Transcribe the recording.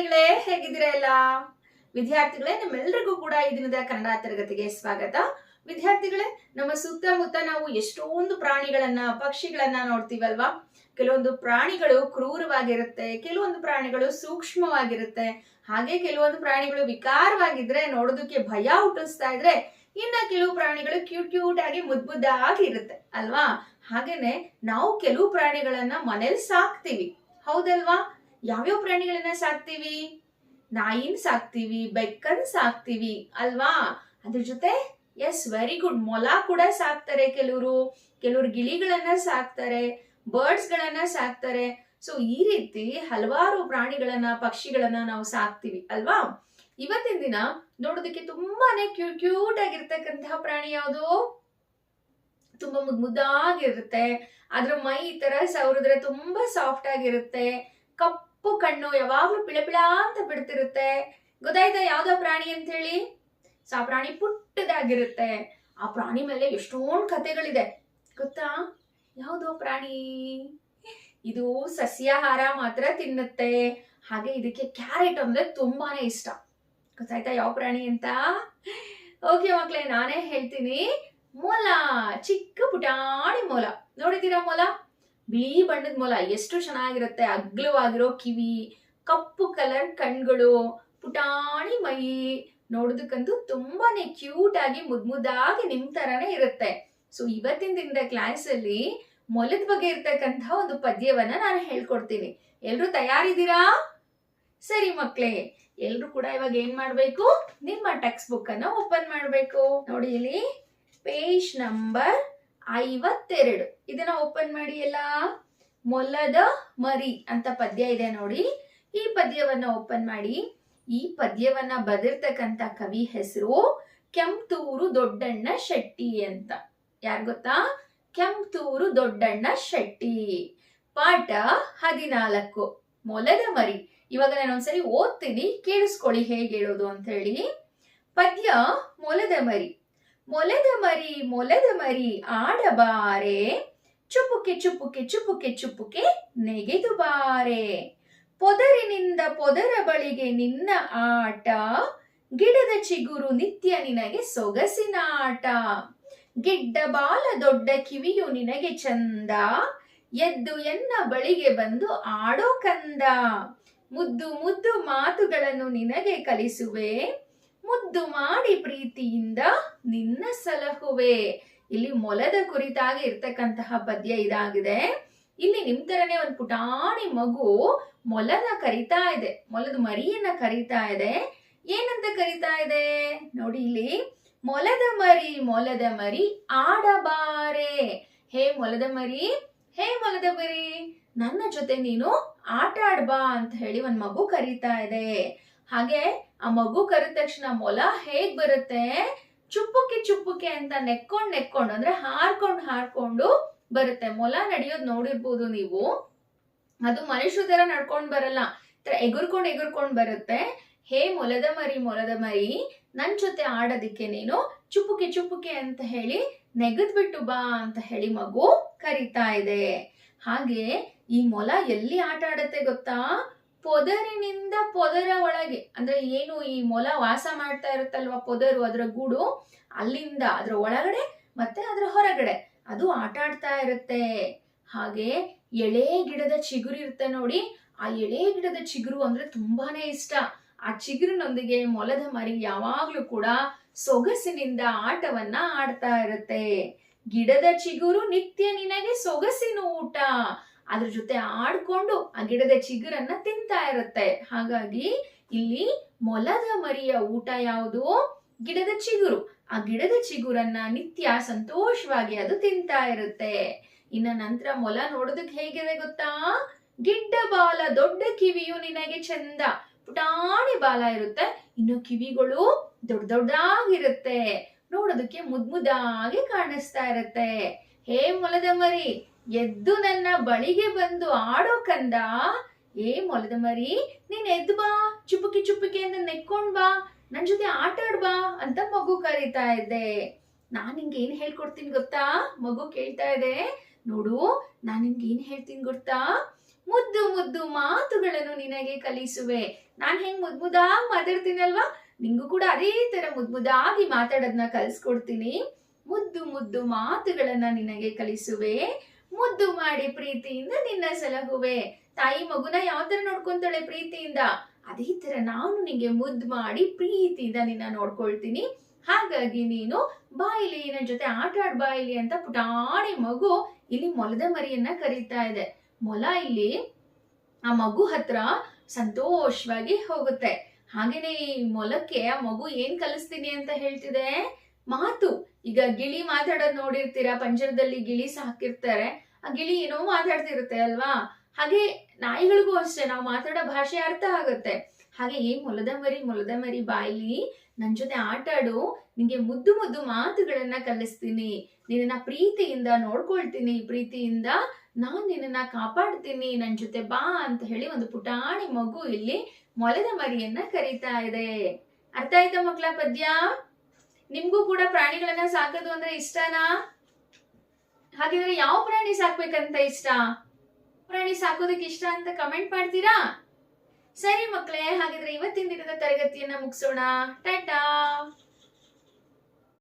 ಪ್ರಾಣಿಗಳೇ ಹೇಗಿದ್ದೀರಾ ಎಲ್ಲ? ವಿದ್ಯಾರ್ಥಿಗಳೇ ನಿಮ್ಮೆಲ್ಲರಿಗೂ ಕೂಡ ಈ ದಿನದ ಕನ್ನಡ ತರಗತಿಗೆ ಸ್ವಾಗತ. ವಿದ್ಯಾರ್ಥಿಗಳೇ, ನಮ್ಮ ಸುತ್ತಮುತ್ತ ನಾವು ಎಷ್ಟೊಂದು ಪ್ರಾಣಿಗಳನ್ನ, ಪಕ್ಷಿಗಳನ್ನ ನೋಡ್ತೀವಲ್ವಾ? ಕೆಲವೊಂದು ಪ್ರಾಣಿಗಳು ಕ್ರೂರವಾಗಿರುತ್ತೆ, ಕೆಲವೊಂದು ಪ್ರಾಣಿಗಳು ಸೂಕ್ಷ್ಮವಾಗಿರುತ್ತೆ. ಹಾಗೆ ಕೆಲವೊಂದು ಪ್ರಾಣಿಗಳು ವಿಕಾರವಾಗಿದ್ರೆ, ನೋಡೋದಕ್ಕೆ ಭಯ ಹುಟ್ಟಿಸ್ತಾ ಇದ್ರೆ, ಇನ್ನ ಕೆಲವು ಪ್ರಾಣಿಗಳು ಕ್ಯೂಟ್ ಕ್ಯೂಟ್ ಆಗಿ ಮುದ್ ಮುದ್ದಾಗಿ ಇರುತ್ತೆ, ಅಲ್ವಾ? ಹಾಗೇನೆ ನಾವು ಕೆಲವು ಪ್ರಾಣಿಗಳನ್ನ ಮನೇಲಿ ಸಾಕ್ತಿವಿ. ಹೌದಲ್ವಾ? ಯಾವ್ಯಾವ ಪ್ರಾಣಿಗಳನ್ನ ಸಾಕ್ತೀವಿ? ನಾಯಿನ್ ಸಾಕ್ತೀವಿ, ಬೆಕ್ಕನ್ ಸಾಕ್ತೀವಿ, ಅಲ್ವಾ? ಅದ್ರ ಜೊತೆ ಎಸ್ ವೆರಿ ಗುಡ್ ಮೊಲ ಕೂಡ ಸಾಕ್ತಾರೆ ಕೆಲವರು. ಕೆಲವರು ಗಿಳಿಗಳನ್ನ ಸಾಕ್ತಾರೆ ಬರ್ಡ್ಸ್ ಗಳನ್ನ ಸಾಕ್ತಾರೆ. ಸೊ ಈ ರೀತಿ ಹಲವಾರು ಪ್ರಾಣಿಗಳನ್ನ, ಪಕ್ಷಿಗಳನ್ನ ನಾವು ಸಾಕ್ತಿವಿ, ಅಲ್ವಾ? ಇವತ್ತಿನ ದಿನ ನೋಡೋದಕ್ಕೆ ತುಂಬಾನೇ ಕ್ಯೂಟ್ ಕ್ಯೂಟ್ ಆಗಿರ್ತಕ್ಕಂತಹ ಪ್ರಾಣಿ ಯಾವುದು? ತುಂಬಾ ಮುದ್ ಮುದ್ದಾಗಿರುತ್ತೆ. ಅದ್ರ ಮೈ ಈ ತರ ಸವರಿದ್ರೆ ತುಂಬಾ ಸಾಫ್ಟ್ ಆಗಿರುತ್ತೆ. ಕಪ್ಪು ಕಣ್ಣು ಯಾವಾಗ್ಲೂ ಪಿಳಪಿಳ ಅಂತ ಬಿಡ್ತಿರುತ್ತೆ. ಗೊತ್ತಾಯ್ತಾ ಯಾವ್ದೋ ಪ್ರಾಣಿ ಅಂತ ಹೇಳಿ ಸೊ ಆ ಪ್ರಾಣಿ ಪುಟ್ಟದಾಗಿರುತ್ತೆ. ಆ ಪ್ರಾಣಿ ಮೇಲೆ ಎಷ್ಟೊಂದು ಕಥೆಗಳಿದೆ. ಗೊತ್ತಾ? ಯಾವ್ದೋ ಪ್ರಾಣಿ? ಇದು ಸಸ್ಯಾಹಾರ ಮಾತ್ರ ತಿನ್ನುತ್ತೆ. ಹಾಗೆ ಇದಕ್ಕೆ ಕ್ಯಾರೆಟ್ ಅಂದ್ರೆ ತುಂಬಾನೇ ಇಷ್ಟ. ಗೊತ್ತಾಯ್ತಾ ಯಾವ ಪ್ರಾಣಿ ಅಂತ? ಓಕೆ ಮಕ್ಳೇ, ನಾನೇ ಹೇಳ್ತೀನಿ. ಮೊಲ, ಚಿಕ್ಕ ಪುಟಾಣಿ ಮೊಲ. ನೋಡಿದ್ದೀರಾ ಮೊಲ? ಬಿಳಿ ಬಣ್ಣದ ಮೊಲ ಎಷ್ಟು ಚೆನ್ನಾಗಿರುತ್ತೆ, ಅಗ್ಲವಾಗಿರೋ ಕಿವಿ, ಕಪ್ಪು ಕಲರ್ ಕಣ್ಗಳು, ಪುಟಾಣಿ ಮೈ ನೋಡೋದಕ್ಕಂತೂ ತುಂಬಾನೇ ಕ್ಯೂಟ್ ಆಗಿ ಮುದ್ ಮುದ್ದಾಗಿ ನಿಮ್ ತರಾನೇ ಇರುತ್ತೆ. ಸೊ ಇವತ್ತಿನ ದಿನದ ಕ್ಲಾಸ್ ಅಲ್ಲಿ ಮೊಲದ ಬಗ್ಗೆ ಇರ್ತಕ್ಕಂಥ ಒಂದು ಪದ್ಯವನ್ನ ನಾನು ಹೇಳ್ಕೊಡ್ತೀನಿ. ಎಲ್ರು ತಯಾರಿದ್ದೀರಾ? ಸರಿ ಮಕ್ಳೇ, ಎಲ್ರು ಕೂಡ ಇವಾಗ ಏನ್ ಮಾಡ್ಬೇಕು? ನಿಮ್ಮ ಟೆಕ್ಸ್ಟ್ ಬುಕ್ ಅನ್ನ ಓಪನ್ ಮಾಡ್ಬೇಕು. ನೋಡಿ ಇಲ್ಲಿ ಪೇಜ್ ನಂಬರ್ ಐವತ್ತೆರಡು. ಇದನ್ನ ಓಪನ್ ಮಾಡಿ ಎಲ್ಲ? ಮೊಲದ ಮರಿ ಅಂತ ಪದ್ಯ ಇದೆ ನೋಡಿ. ಈ ಪದ್ಯವನ್ನ ಓಪನ್ ಮಾಡಿ. ಈ ಪದ್ಯವನ್ನ ಬದಿರ್ತಕ್ಕಂತ ಕವಿ ಹೆಸರು ಕೆಂಪ್ತೂರು ದೊಡ್ಡಣ್ಣ ಶೆಟ್ಟಿ ಅಂತ. ಯಾರ್ ಗೊತ್ತಾ? ಕೆಂಪ್ತೂರು ದೊಡ್ಡಣ್ಣ ಶೆಟ್ಟಿ. ಪಾಠ ಹದಿನಾಲ್ಕು. ಮೊಲದ ಮರಿ. ಇವಾಗ ನಾನು ಒಂದ್ಸರಿ ಓದ್ತೀನಿ, ಕೇಳಿಸ್ಕೊಳ್ಳಿ ಹೇಗೆ ಹೇಳೋದು ಅಂತ ಹೇಳಿ. ಪದ್ಯ ಮೊಲದ ಮರಿ. ಮೊಲದ ಮರಿ, ಮೊಲೆದ ಮರಿ, ಆಡಬಾರೆ. ಚುಪುಕೆ ಚುಪುಕೆ ಚುಪುಕೆ ಚುಪುಕೆ ನೆಗೆದು ಬಾರೆ. ಪೊದರಿನಿಂದ ಪೊದರ ಬಳಿಗೆ ನಿನ್ನ ಆಟ, ಗಿಡದ ಚಿಗುರು ನಿತ್ಯ ನಿನಗೆ ಸೊಗಸಿನ ಆಟ. ಗಿಡ್ಡ ಬಾಲ ದೊಡ್ಡ ಕಿವಿಯು ನಿನಗೆ ಚಂದ, ಎದ್ದು ಎನ್ನ ಬಳಿಗೆ ಬಂದು ಆಡೋ ಕಂದ. ಮುದ್ದು ಮುದ್ದು ಮಾತುಗಳನ್ನು ನಿನಗೆ ಕಲಿಸುವೆ. ಮುದ್ದು ಮಾಡಿ ಪ್ರೀತಿಯಿಂದ ನಿನ್ನ ಸಲಹುವೆ. ಇಲ್ಲಿ ಮೊಲದ ಕುರಿತಾಗಿ ಇರ್ತಕ್ಕಂತಹ ಪದ್ಯ ಇದಾಗಿದೆ. ಇಲ್ಲಿ ನಿಮ್ ತರನೇ ಒಂದು ಪುಟಾಣಿ ಮಗು ಮೊಲನ ಕರಿತಾ ಇದೆ. ಮೊಲದ ಮರಿಯನ್ನ ಕರಿತಾ ಇದೆ. ಏನಂತ ಕರಿತಾ ಇದೆ? ನೋಡಿ ಇಲ್ಲಿ, ಮೊಲದ ಮರಿ ಮೊಲದ ಮರಿ ಆಡಬಾರೆ. ಹೇ ಮೊಲದ ಮರಿ, ಹೇ ಮೊಲದ ಮರಿ, ನನ್ನ ಜೊತೆ ನೀನು ಆಟ ಆಡ್ಬಾ ಅಂತ ಹೇಳಿ ಒಂದ್ ಮಗು ಕರಿತಾ ಇದೆ. ಹಾಗೆ ಆ ಮಗು ಕರೆದ ತಕ್ಷಣ ಮೊಲ ಹೇಗ್ ಬರುತ್ತೆ? ಚುಪ್ಪುಕೆ ಚುಪ್ಪುಕೆ ಅಂತ ನೆಕ್ಕೊಂಡ್ ನೆಕ್ಕೊಂಡು, ಅಂದ್ರೆ ಹಾರ್ಕೊಂಡು ಹಾರ್ಕೊಂಡು ಬರುತ್ತೆ. ಮೊಲ ನಡೆಯೋದು ನೋಡಿರ್ಬೋದು ನೀವು. ಅದು ಮನುಷ್ಯ ತರ ನಡ್ಕೊಂಡ್ ಬರಲ್ಲ. ಎಗುರ್ಕೊಂಡ್ ಎಗುರ್ಕೊಂಡ್ ಬರುತ್ತೆ. ಹೇ ಮೊಲದ ಮರಿ ಮೊಲದ ಮರಿ, ನನ್ ಜೊತೆ ಆಡೋದಿಕ್ಕೆ ನೀನು ಚುಪ್ಪುಕೆ ಚುಪ್ಪುಕೆ ಅಂತ ಹೇಳಿ ನೆಗದ್ ಬಿಟ್ಟು ಬಾ ಅಂತ ಹೇಳಿ ಮಗು ಕರಿತಾ ಇದೆ. ಹಾಗೆ ಈ ಮೊಲ ಎಲ್ಲಿ ಆಟ ಆಡತ್ತೆ ಗೊತ್ತಾ? ಪೊದರಿನಿಂದ ಪೊದರ ಒಳಗೆ, ಅಂದ್ರೆ ಏನು ಈ ಮೊಲ ವಾಸ ಮಾಡ್ತಾ ಇರುತ್ತಲ್ವಾ ಪೊದರು, ಅದರ ಗೂಡು, ಅಲ್ಲಿಂದ ಅದರ ಒಳಗಡೆ ಮತ್ತೆ ಅದರ ಹೊರಗಡೆ. ಅದು ಆಟ ಆಡ್ತಾ ಇರುತ್ತೆ. ಹಾಗೆ ಎಳೆ ಗಿಡದ ಚಿಗುರು ಇರುತ್ತೆ ನೋಡಿ. ಆ ಎಳೆ ಗಿಡದ ಚಿಗುರು ಅಂದ್ರೆ ತುಂಬಾನೇ ಇಷ್ಟ. ಆ ಚಿಗುರಿನೊಂದಿಗೆ ಮೊಲದ ಮರಿ ಯಾವಾಗ್ಲೂ ಕೂಡ ಸೊಗಸಿನಿಂದ ಆಟವನ್ನ ಆಡ್ತಾ ಇರುತ್ತೆ. ಗಿಡದ ಚಿಗುರು ನಿತ್ಯ ನಿನಗೆ ಸೊಗಸಿನ ಊಟ. ಅದ್ರ ಜೊತೆ ಆಡ್ಕೊಂಡು ಆ ಗಿಡದ ಚಿಗುರನ್ನ ತಿಂತಾ ಇರುತ್ತೆ. ಹಾಗಾಗಿ ಇಲ್ಲಿ ಮೊಲದ ಮರಿಯ ಊಟ ಯಾವುದು? ಗಿಡದ ಚಿಗುರು. ಆ ಗಿಡದ ಚಿಗುರನ್ನ ನಿತ್ಯ ಸಂತೋಷವಾಗಿ ಅದು ತಿಂತಾ ಇರುತ್ತೆ. ಇನ್ನ ನಂತರ ಮೊಲ ನೋಡೋದಕ್ಕೆ ಹೇಗಿದೆ ಗೊತ್ತಾ? ಗಿಡ್ಡ ಬಾಲ, ದೊಡ್ಡ ಕಿವಿಯು ನಿನಗೆ ಚಂದ. ಪುಟಾಣಿ ಬಾಲ ಇರುತ್ತೆ. ಇನ್ನು ಕಿವಿಗಳು ದೊಡ್ಡ ದೊಡ್ಡದಾಗಿರುತ್ತೆ. ನೋಡೋದಕ್ಕೆ ಮುದ್ ಮುದ್ದಾಗಿ ಕಾಣಿಸ್ತಾ ಇರುತ್ತೆ. ಹೇ ಮೊಲದ ಮರಿ ಎದ್ದು ನನ್ನ ಬಳಿಗೆ ಬಂದು ಆಡೋ ಕಂದ, ಏ ಮೊಲದ ಮರಿ, ನೀನ್ ಎದ್ದು ಬಾ ಚುಪ್ಪಿಕೆ ಚುಪ್ಪಿಕೆ ಅಂತ ನೆಕ್ಕೊಂಡ್ ಬಾ, ನನ್ ಜೊತೆ ಆಟ ಆಡ್ಬಾ ಅಂತ ಮಗು ಕರೀತಾ ಇದ್ದೆ. ನಾನ್ ನಿಂಗೆ ಏನ್ ಹೇಳ್ಕೊಡ್ತೀನಿ ಗೊತ್ತಾ? ಮಗು ಕೇಳ್ತಾ ಇದೆ. ನೋಡು, ನಾನ್ ನಿಂಗೆ ಏನ್ ಹೇಳ್ತೀನಿ ಗೊತ್ತಾ? ಮುದ್ದು ಮುದ್ದು ಮಾತುಗಳನ್ನು ನಿನಗೆ ಕಲಿಸುವೆ. ನಾನ್ ಹೆಂಗ್ ಮುದ್ ಮುದ್ದಾಗಿ ಮಾತಾಡ್ತೀನಲ್ವಾ? ನಿಂಗೂ ಕೂಡ ಅದೇ ತರ ಮುದ್ ಮುದ್ದಾಗಿ ಮಾತಾಡೋದನ್ನ ಕಲಿಸ್ಕೊಡ್ತೀನಿ. ಮುದ್ದು ಮುದ್ದು ಮಾತುಗಳನ್ನ ನಿನಗೆ ಕಲಿಸುವೆ. ಮುದ್ದು ಮಾಡಿ ಪ್ರೀತಿಯಿಂದ ನಿನ್ನ ಸಲಹುವೆ. ತಾಯಿ ಮಗುನ ಯಾವ ತರ ನೋಡ್ಕೊಂತಾಳೆ ಪ್ರೀತಿಯಿಂದ? ಅದೇ ತರ ನಾನು ನಿಂಗೆ ಮುದ್ದು ಮಾಡಿ ಪ್ರೀತಿಯಿಂದ ನಿನ್ನ ನೋಡ್ಕೊಳ್ತೀನಿ. ಹಾಗಾಗಿ ನೀನು ಬಾಯಿಲಿ, ನನ್ನ ಜೊತೆ ಆಟ ಆಡ್ ಬಾಯಿಲಿ ಅಂತ ಪುಟಾಣಿ ಮಗು ಇಲ್ಲಿ ಮೊಲದ ಮರಿಯನ್ನ ಕರೀತಾ ಇದೆ. ಮೊಲ ಇಲ್ಲಿ ಆ ಮಗು ಹತ್ರ ಸಂತೋಷವಾಗಿ ಹೋಗುತ್ತೆ. ಹಾಗೇನೆ ಈ ಮೊಲಕ್ಕೆ ಆ ಮಗು ಏನ್ ಕಲಿಸ್ತೀನಿ ಅಂತ ಹೇಳ್ತಿದೆ? ಮಾತು. ಈಗ ಗಿಳಿ ಮಾತಾಡೋದ್ ನೋಡಿರ್ತೀರಾ? ಪಂಜರದಲ್ಲಿ ಗಿಳಿ ಸಾಕಿರ್ತಾರೆ ಗಿಳಿ ಏನೋ ಮಾತಾಡ್ತಿರುತ್ತೆ ಅಲ್ವಾ? ಹಾಗೆ ನಾಯಿಗಳಿಗೂ ಅಷ್ಟೇ, ನಾವು ಮಾತಾಡೋ ಭಾಷೆ ಅರ್ಥ ಆಗುತ್ತೆ. ಹಾಗೆ ಏ ಮೊಲದ ಮರಿ ಮೊಲದ ಮರಿ ಬಾಯಿಲಿ ನನ್ ಜೊತೆ ಆಟ ಆಡು ನಿಂಗೆ ಮುದ್ದು ಮುದ್ದು ಮಾತುಗಳನ್ನ ಕಲಿಸ್ತೀನಿ. ನಿನ್ನ ಪ್ರೀತಿಯಿಂದ ನೋಡ್ಕೊಳ್ತೀನಿ, ಪ್ರೀತಿಯಿಂದ ನಾನ್ ನಿನ್ನ ಕಾಪಾಡ್ತೀನಿ, ನನ್ ಜೊತೆ ಬಾ ಅಂತ ಹೇಳಿ ಒಂದು ಪುಟಾಣಿ ಮಗು ಇಲ್ಲಿ ಮೊಲದ ಮರಿಯನ್ನ ಕರೀತಾ ಇದೆ. ಅರ್ಥ ಆಯ್ತಾ ಮಕ್ಕಳ ಪದ್ಯ? ನಿಮ್ಗೂ ಕೂಡ ಪ್ರಾಣಿಗಳನ್ನ ಸಾಕೋದು ಅಂದ್ರೆ ಇಷ್ಟನಾ? ಹಾಗಿದ್ರೆ ಯಾವ ಪ್ರಾಣಿ ಸಾಕ್ಬೇಕಂತ ಇಷ್ಟ? ಪ್ರಾಣಿ ಸಾಕೋದಕ್ಕೆ ಇಷ್ಟ ಅಂತ ಕಮೆಂಟ್ ಮಾಡ್ತೀರಾ? ಸರಿ ಮಕ್ಕಳೇ ಹಾಗಿದ್ರೆ ಇವತ್ತಿನ ದಿನದ ತರಗತಿಯನ್ನ ಮುಗಿಸೋಣ. ಟಾಟಾ!